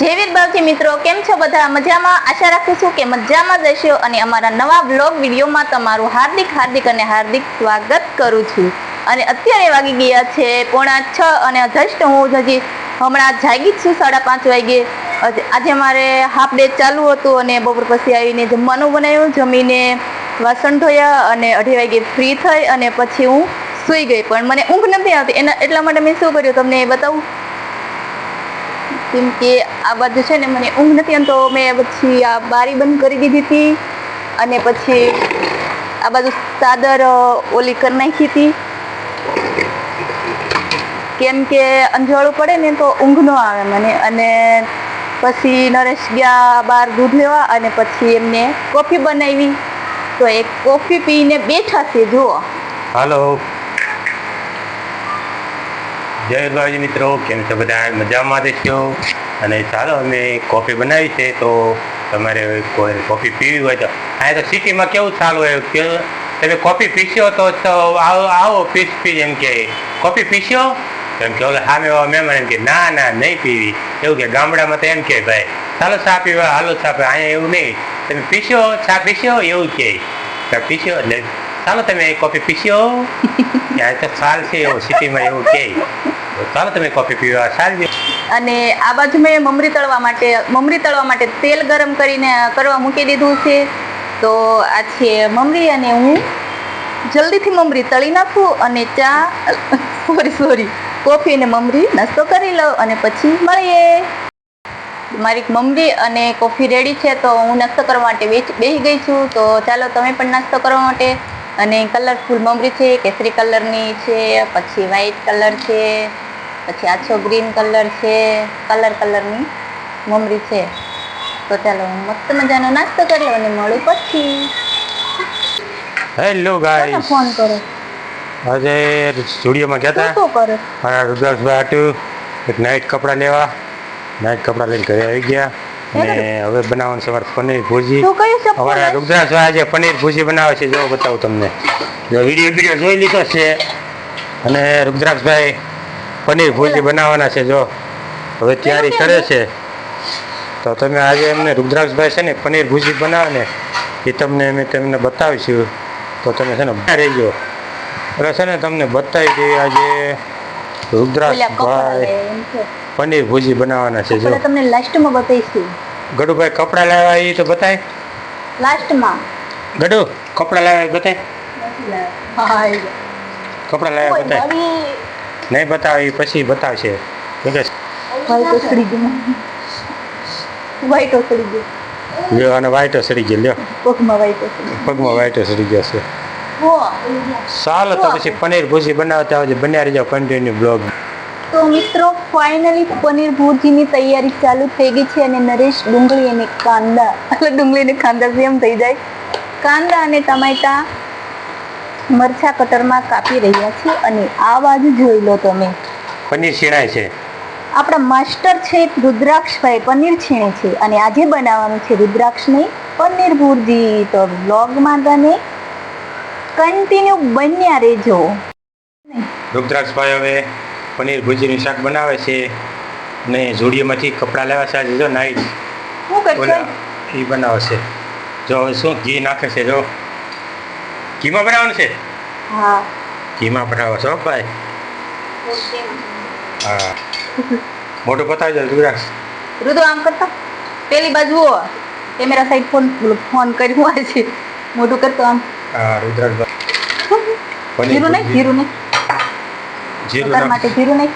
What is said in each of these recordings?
જયવીર બાવજી મિત્રો, કેમ છો બધા? મજામાં? આશા રાખું છું કે મજામાં જશો અને અમારા નવા બ્લોગ વિડીયોમાં તમારું હાર્દિક હાર્દિક અને હાર્દિક સ્વાગત કરું છું. અને અત્યારે વાગી ગયા છે પોણા છ અને જસ્ટ હું હજી હમણાં જાગી જ છું, સાડા પાંચ વાગે. આજે મારે હાફ ડે ચાલુ હતું અને બપોર પછી આવીને જમવાનું બનાવ્યું. જમીને વાસણ ધોયા અને અઢી વાગે ફ્રી થઈ અને પછી હું સૂઈ ગઈ. પણ મને ઊંઘ નથી આવતી. એના, એટલા માટે મેં શું કર્યું? તમને એ બતાવું? કેમ કે આ બધું છે ને મને ઊંઘ નથી તો મેં પછી આ બારી બંધ કરી દીધી હતી અને પછી આ બાજુ ચાદર ઓલી કરી નાખી હતી. કેમ કે અંજવાળું પડે ને તો ઊંઘ ન આવે મને. અને પછી નરેશ ગયા બહાર દૂધ લેવા અને પછી એમને કોફી બનાવી. તો એ કોફી પીને બેઠા છે, જુઓ. હાલો. જય બાજી મિત્રો કેમ છો બધા? મજામાં દેશો અને ચાલો અમે કોફી બનાવી છે તો તમારે કોઈ કોફી પીવી હોય તો. અહીંયા તો સિટીમાં કેવું ચાલુ હોય? કે તમે કોફી પીશો તો તો આવો આવો પીસ પી એમ કે. કોફી પીશો? એમ કે ઓલે સામે મહેમાન એમ કે ના ના નહીં પીવી. એવું કે ગામડામાં તો એમ કે ભાઈ ચાલો ચા પીવા હાલો ચા પીવા. અહીંયા એવું નહીં. તમે પીશો ચા પીશો એવું કે. પીશો એટલે ચાલો તમે કોફી પીશો. ત્યાં તો છે એવું સિટીમાં એવું કે. તો ચાલો તમે કોફી પીવા સારી અને આ બાજુ મેં મમરી તળવા માટે, મમરી તળવા માટે તેલ ગરમ કરીને કરવા મૂકી દીધું છે. તો આ છે મમરી અને હું જલ્દીથી મમરી તળી નાખું અને ચા, સોરી સોરી, કોફી અને મમરી નાસ્તો કરી લઉં અને પછી મળીએ. મારી મમરી અને કોફી રેડી છે તો હું નાસ્તો કરવા માટે બેસી ગઈ છું. તો ચાલો તમે પણ નાસ્તો કરવા માટે. અને કલરફુલ મમરી છે, કેસરી કલરની છે, પછી વ્હાઈટ કલર છે. પછી આછો ગ્રીન કલર છે કલર કલરની મમરી છે. તો ચાલો હું મસ્ત મજાનો નાસ્તો કરી લઉં અને મળું પછી. હેલો ગાઈસ ફોન કરો? આજે સ્ટુડિયોમાં ગયા હતા શું કરો? મારા રુદ્રાક્ષભાઈ એક નાઇટ કપડાં લેવા. નાઇટ કપડાં લઈને ઘરે આવી ગયા. અને હવે બનાવવાનું સવાર પનીર ભુજી. અમારા રુદ્રાક્ષભાઈ આજે પનીર ભુજી બનાવે છે જો બતાવું તમને. જો વીડિયો વીડિયો જોઈ લીધો છે. અને રુદ્રાક્ષભાઈ પનીર ભુજી બનાવવાના છે જો. હવે તૈયારી કરે છે. તો તમે આજે એમને રુદ્રાક્ષભાઈ છે ને પનીર ભુજી બનાવે ને એ તમને અમે તમને બતાવીશું. તો તમે છે ને બહાર રહીજો એટલે છે ને તમને બતાવી દઈએ આજે રુદ્રાક્ષભાઈ પનીર ભુજી બનાવવાના છે જો. તમને લાસ્ટમાં બતાવીશું. ગડુભાઈ કપડાં લાવ્યા એ તો બતાય. લાસ્ટમાં. ગડુ કપડાં લાવ્યા એ બતાય. કપડાં લાવ્યા બતાય. નહીં બતાવે પછી બતાવશે. ગયું. લ્યો અને વાઈટો સડી ગયો લ્યો. પગમાં વ્હાઈટ પગમાં વાઈટો સડી ગયો છે ચાલો તો પછી પનીર ભુજી બનાવતા આવજે. બન્યા રહેજો કન્ટિન્યુ બ્લોગ તો મિત્રો ફાઇનલી પનીર ભુરજીની તૈયારી ચાલુ થઈ ગઈ છે અને નરેશ ડુંગળી અને કાંદા. એટલે ડુંગળી અને કાંદા સેમ થઈ જાય. કાંદા અને ટમાટા મરચા કટરમાં કાપી રહ્યા છે અને આ બાજુ જોઈ લો તમે. પનીર છીણાય છે. આપણા માસ્ટર છે રુદ્રાક્ષભાઈ પનીર છીણે છે અને આજે બનાવવાનું છે રુદ્રાક્ષને પનીર ભુરજી. તો બ્લોગમાં તમે કન્ટિન્યુ બન્યા રહેજો. રુદ્રાક્ષભાઈ હવે પનીર ભુરજીનું શાક બનાવે છે ને જોડીઓમાંથી કપડાં લેવા છે. આજે જો નાઈટ શું કરશે? એ બનાવે છે. જો હવે શું ઘી નાખે છે જો. ઘીમાં બનાવવાનું છે? હા. ઘીમાં બનાવો છો ભાઈ? હા. મોટું બતાવજો રુદ્રાક્ષ. રુદ્ર આમ કરતા. પેલી બાજુ કેમેરા સાઈડ ફોન ફોન કર્યું હોય છે. મોટું કરતો આમ. હા રુદ્ર જીરું નહીં જીરું નહીં. જીરું માટે જીરું નહીં.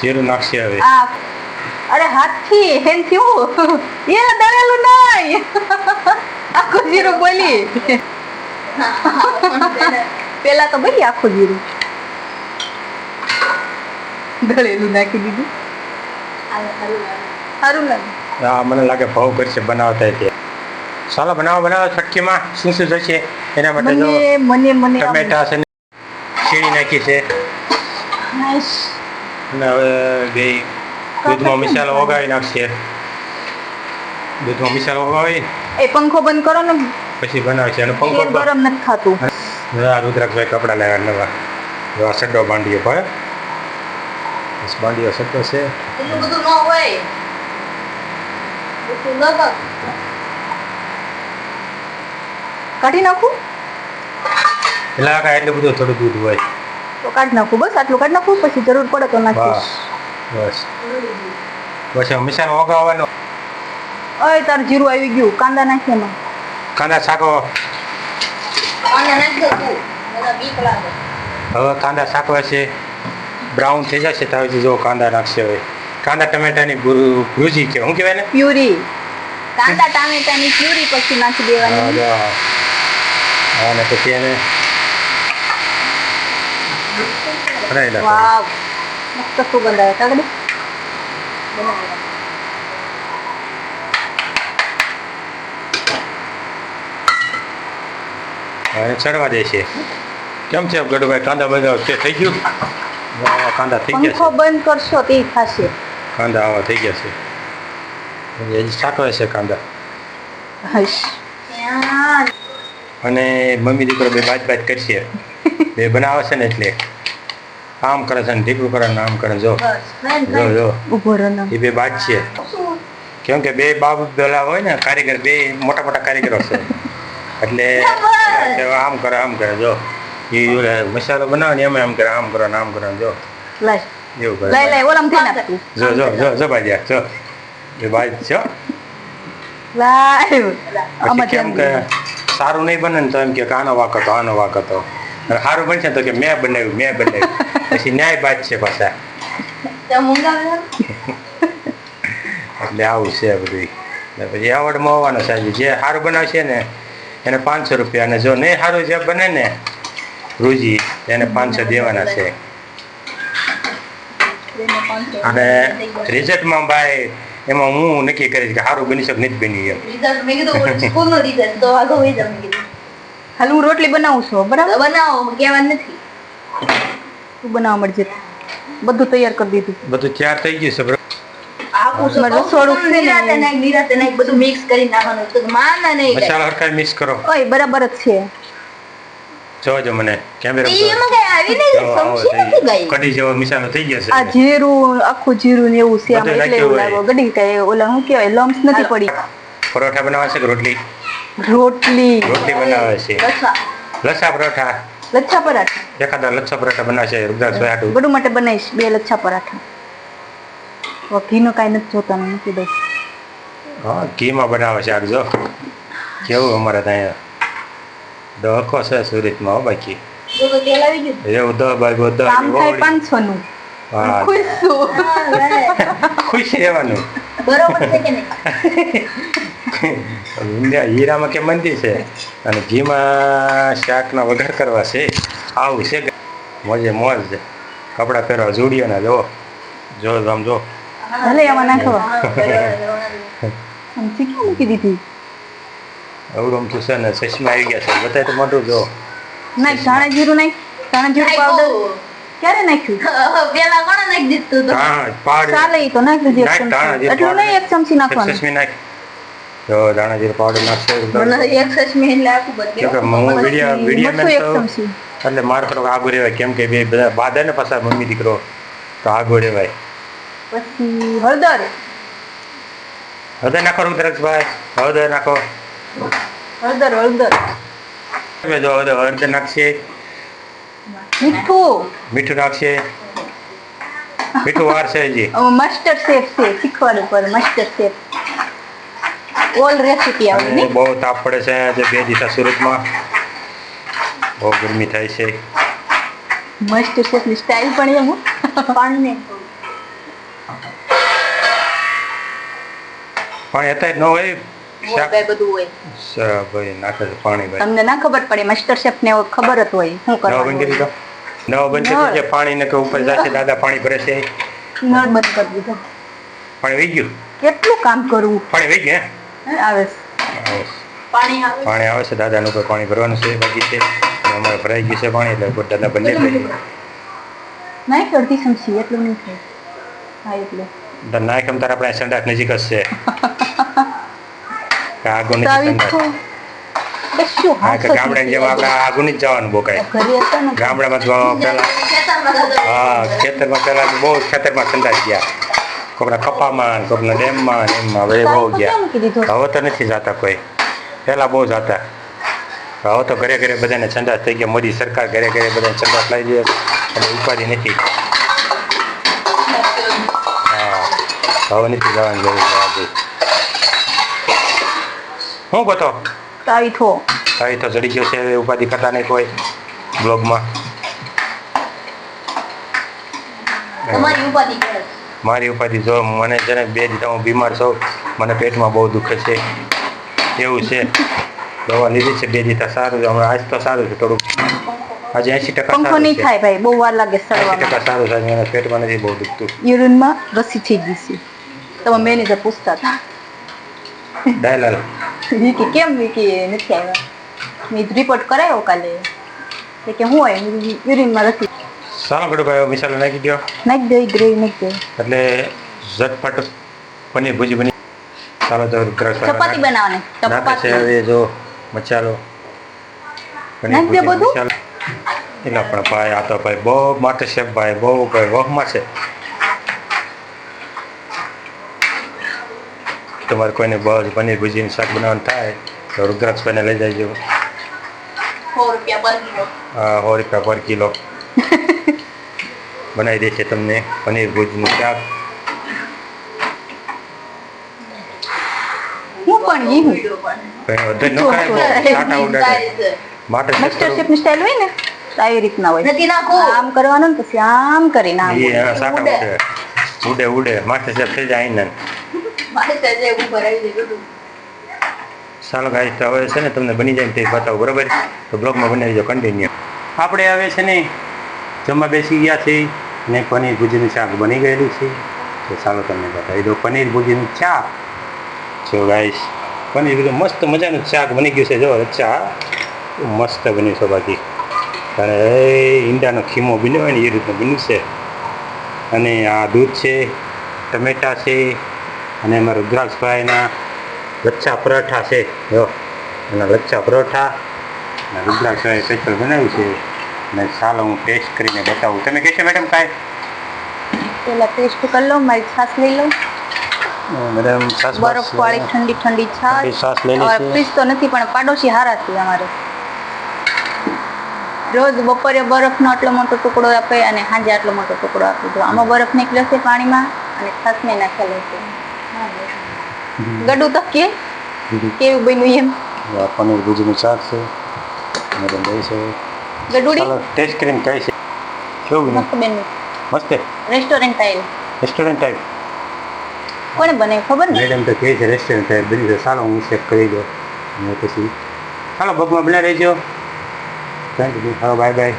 જીરું નાખશે હવે. હા અરે હાથથી હેન થયું. એ દળેલું નહીં. આખું જીરું બોલી. પેલા તો બોલી આખું જીરું દળેલું નાખી દીધું. સારું લાગે. હા મને લાગે ભાવ કરશે બનાવતા તે ચાલો બનાવો બનાવો છટકીમાં શું શું જોઈશે એના માટે જો મને મને મને ટમેટા છે છીણી નાખી છે. અને હવે બે દૂધમાં મિસાલો ઓગાળી નાખશે. દૂધમાં મિસાલો ઓગાળી. એ પંખો બંધ કરો ને. પછી બનાવે છે અને પંખો ગરમ નથી ખાતું આ રુદ્રાક્ષભાઈ કપડાં લેવા નવા. આ સડ્ડો બાંધ્યો ભાઈ. બસ બાંધ્યો સડ્ડો છે. બધું ન હોય. કાઢી નાખું? એટલે આ કાંઈ એટલું બધું થોડું દૂધ હોય. તો કાઢી નાખું બસ આટલું કાઢી નાખું પછી જરૂર પડે તો બસ નાખીશ. બસ. પછી મિશાન ઓગાવવાનો અય તાર જીરું આવી ગયું. કાંદા નાખી એમાં. કાંદા શાકો હવે કાંદા શાકવા છે બ્રાઉન થઈ જશે તો હવે જો કાંદા નાખશે હવે. કાંદા ટમેટાની ભૂજી કે શું કહેવાય ને પ્યુરી. કાંદા ટામેટાની પ્યુરી પછી નાખી દેવાની. હા, અને પછી એને બનાવી નાખો વાવ. મસ્ત સુગંધ આવે કાગડી અને ચડવા દે છે. કેમ છે ગડુભાઈ કાંદા બધા તે થઈ ગયું? કાંદા થઈ ગયા છે. બંધ કરશો તે થશે. કાંદા આવા થઈ ગયા છે. હજી શાકવે છે કાંદા. અને મમ્મી દીકરો બે બાજ બાજ કરશે. બે બનાવે છે ને એટલે. આમ કરે છે ને ઢીકડું કરે ને આમ કરે જો. જો જો. એ બે બાજ છે. કેમ કે બે બાપ પેલા હોય ને કારીગર બે મોટા મોટા કારીગરો છે. એટલે આમ કરે આમ કરે જો. એ મસાલો બનાવે ને એમાં આમ કરે આમ કરો ને આમ કરો જો. એવું કરે લાય લાય ઓલામ થઈ નાખતું જો જો જો જો બાજ્યા જો એ બાજ છો. લાય કેમ કે સારું નહીં બને ને તો એમ કે આનો વાક હતો આનો વાક હતો. અને સારું બનશે તો કે મેં બનાવ્યું મેં બનાવ્યું. પછી ન્યાય બાદ છે પાછા. એટલે આવું છે બધું પછી આવડમાં આવવાનો સાહેબ જે સારું બનાવશે ને એને પાંચસો રૂપિયા અને જો નહીં સારું જે બને ને રૂજી એને પાંચસો દેવાના છે. અને રિઝલ્ટમાં ભાઈ એમાં હું નક્કી કરીશ કે સારું બની શકે નથી બની એમ. હાલ હું રોટલી બનાવું છું બરાબર? બનાવો કહેવા નથી. તું બનાવવા મળજે બધું તૈયાર કરી દીધું. બધું તૈયાર થઈ ગયું છે બરાબર આખું મારે રસોડું છે ને. નિરાતે નાખ બધું મિક્સ કરી નાખવાનું તો માના નહીં મસાલા હરખાઈ મિક્સ કરો. ઓય બરાબર જ છે. જોજો મને કેમેરા એમાં કઈ આવી નહીં સમજી નથી ગઈ. કઢી જેવો મસાલો થઈ ગયા આ જીરું આખું જીરું ને એવું છે આમાં એટલે એવું નાખ્યું ગડી કઈ ઓલા શું કહેવાય લમ્સ નથી પડી. પરોઠા બનાવે છે કે રોટલી? રોટલી. રોટલી બનાવે છે. લસા. પરોઠા. લચ્છા પરાઠા. એકાદા લચ્છા પરોઠા બનાવે છે રુદ્રાક્ષ હાટું બધું માટે બનાવીશ બે લચ્છા પરાઠા. ઘીનો કાંઈ નથી જોતા મૂકી દઉં હા ઘીમાં બનાવે છે આગ જો. કેવું અમારે ત્યાં? ડહકો છે સુરતમાં હો બાકી. એવું દહ બાય દહ પાંચસો નું હા. ખુશ છું. રહેવાનું. બરોબર કે નહીં? હીરામાં કે મંદી છે? અને ઘીમાં શાકના વઘાર કરવા છે? આવું છે મોજે મોજ કપડાં પહેરવા જોડીએ ને જો જો આમ જો. ભલે એમાં નાખો. ચીકી મૂકી દીધી. અવડું તો છે ને ચશ્મા આવી ગયા છે. બતાય તો મોટું જો ના ધાણા જીરું નાખ. ધાણા જીરું પાવડર ક્યારે નાખ્યું? પેલા કોણ નાખી દીધું તો? હા પાડ. ચાલે તો નાખ દીધી એક ચમચી. એટલું નહીં એક ચમચી નાખવાનું. ચશ્મી નાખ. જો ધાણા જીરું પાવડર નાખશે મને એક સચમી એટલે આખું કે હું વિડિયા વીડિયો મેં તો એટલે મારે થોડો આગળ રહેવાય. કેમ કે બે બધા બાધા ને પાછા મમ્મી દીકરો. તો આગળ રહેવાય. પછી હળદર. હળદર નાખો રુદ્રક્ષભાઈ હળદર નાખો. હળદર હળદર. તમે જો હળદર હળદર નાખશે મીઠું. મીઠું નાખશે મીઠું વારશે હજી. મસ્ટર્ડ શેફ છે શીખવાનું પર મસ્ટર્ડ શેફ ઓલ રેસીપી આવે ને? બહુ તાપ પડે છે આજે બે દિવસ સુરતમાં. બહુ ગરમી થાય છે. મસ્ટર્ડ શેફની સ્ટાઇલ પણ એમ હો. પાણી પણ અત્યારે ન હોય. શાક બધું હોય. સ- ભાઈ નાખે છે પાણી ભાઈ. તમને ના ખબર પડે મસ્ટર્ડ શેફ ને ખબર જ હોય. શું નવો બંધ કરી કરવાનું દીધો નવો બંધ કરી દીધો પાણી ને કે ઉપર જશે દાદા પાણી ભરે છે. નળ બંધ કરી દીધો. પાણી વહી ગયું? કેટલું કામ કરવું? પાણી વહી ગયું હે? આવે. છે. હે? પાણી આવે. પાણી આવે છે દાદાનું ઉપર પાણી ભરવાનું છે બાકી છે. અને અમારે ભરાઈ ગયું છે પાણી એટલે દાદા બંને ભરી નાખ અડધી ચમચી એટલું નહીં થાય. હા એટલે. એમ તારે આપણે સંડાસ નજીક હશે જેમ આપણે જ જવાનું ગામડામાં પેલા હા ખેતરમાં પેલા બહુ ખેતરમાં ગયા. કોકના કપામાં કોકના ડેમમાં એમમાં હવે બહુ તો કેમ મૂકી દીધું? ગયા હવે તો નથી જતા કોઈ. પહેલા બહુ જતા. હવે તો ઘરે ઘરે બધાને સંડાસ થઈ ગયા. મોદી સરકાર ઘરે ઘરે બધાને સંડાસ લઈ દે અને ઉપાધિ નથી. હવે નથી જવાની જરૂર છે શું કહો તાઈથો થો તારી જડી ગયો છે હવે ઉપાધિ કરતા નહીં કોઈ બ્લોગમાં મારી ઉપાધિ જો મને છે ને બે દીધા હું બીમાર છું મને પેટમાં બહુ દુખે છે. એવું છે. દવા લીધી છે બે દીધા સારું છે. હમણાં આજ તો સારું છે થોડુંક. આજે એસી ટકા પંખો નહીં થાય ભાઈ બહુ વાર લાગે એંશી ટકા સારું થાય મને પેટમાં નથી બહુ દુખતું. યુરિનમાં રસી થઈ ગઈ છે. તમે મેનેજર પૂછતા હતા ડાયલાલ વિકી કેમ વિકી નથી આવ્યા મેં રિપોર્ટ કરાયો કાલે કે હું હોય યુરિનમાં રસી સારો ગડો ભાઈ મિસાલ નાખી દો નાખી દો ગ્રેવી નાખી દો એટલે ઝટપટ પનીર ભુજી બની સારો તો ચપાતી બનાવવાની ચપાતી હવે જો મસાલો નાખી દે બધું? એટલે પણ ભાઈ આ તો ભાઈ બહુ માટે છે ભાઈ બહુ ભાઈ વહમાં છે તમારે કોઈને બસ પનીર ભુજીનું શાક બનાવવાનું થાય તો રુદ્રાક્ષભાઈને લઈ જજો આ સો રૂપિયા પર કિલો. બનાવી દેશે તમને પનીર ભુજીનું શાક. હું હું છે. આવી રીતના હોય. આમ કરવાનું પછી આમ કરીને હા, ઉડે. ઉડે. માસ્ટર શેફ થઈ જાય ચાલો ગાઈસ તો હવે છે ને તમને બની જાય તે બતાવો, બરાબર? તો બ્લોગમાં બનાવી દો કન્ટિન્યુ આપણે હવે છે ને જમવા બેસી ગયા છે ને પનીર ભુજીનું શાક બની ગયેલું છે. તો ચાલો તમને બતાવી દો પનીર ભુજીનું શાક. જો ગાઈસ, પનીર ભુજી મસ્ત મજાનું શાક બની ગયું છે. જો ચા મસ્ત બન્યું છે બાકી. અને ઈંડાનો ખીમો બન્યો હોય ને એ રીતનું બન્યું છે. અને આ દૂધ છે, ટમેટા છે અને એમાં રુદ્રાક્ષભાઈના લચ્છા પરોઠા છે. જો એના લચ્છા પરોઠા અને રુદ્રાક્ષભાઈ સ્પેશિયલ બનાવ્યું છે. અને ચાલો હું ટેસ્ટ કરીને બતાવું. તમે કહેશો મેડમ કાંઈ? પેલા ટેસ્ટ કરી લો મારી છાશ લઈ લો. મેડમ સાસ બરફ વાળી ઠંડી ઠંડી છાશ. છાશ લઈ લે. ફ્રીજ તો નથી પણ પાડોશી હારા છે અમારે. રોજ બપોરે બરફનો આટલો મોટો ટુકડો આપે અને સાંજે આટલો મોટો ટુકડો આપે. આમાં બરફ નીકળશે પાણીમાં અને છાશને નાખેલો છે. ગડું તો કે. કેવું બન્યું એમ? આપણને ભુજીનું શાક છે. મેડમ દઈ છે. ગડુડી? ટેસ્ટ કરીને કહે છે. કેવું મસ્ત બન્યું. મસ્ત રેસ્ટોરન્ટ સ્ટાઇલ રેસ્ટોરન્ટ ટાઈપ કોને બને? ખબર નહીં મેડમ તો કહે છે રેસ્ટોરન્ટ ટાઈપ બની છે. ચાલો હું ચેક કરી દો અને પછી ચાલો બગમાં બનાવી રહેજો. થેન્ક યુ હાલો બાય બાય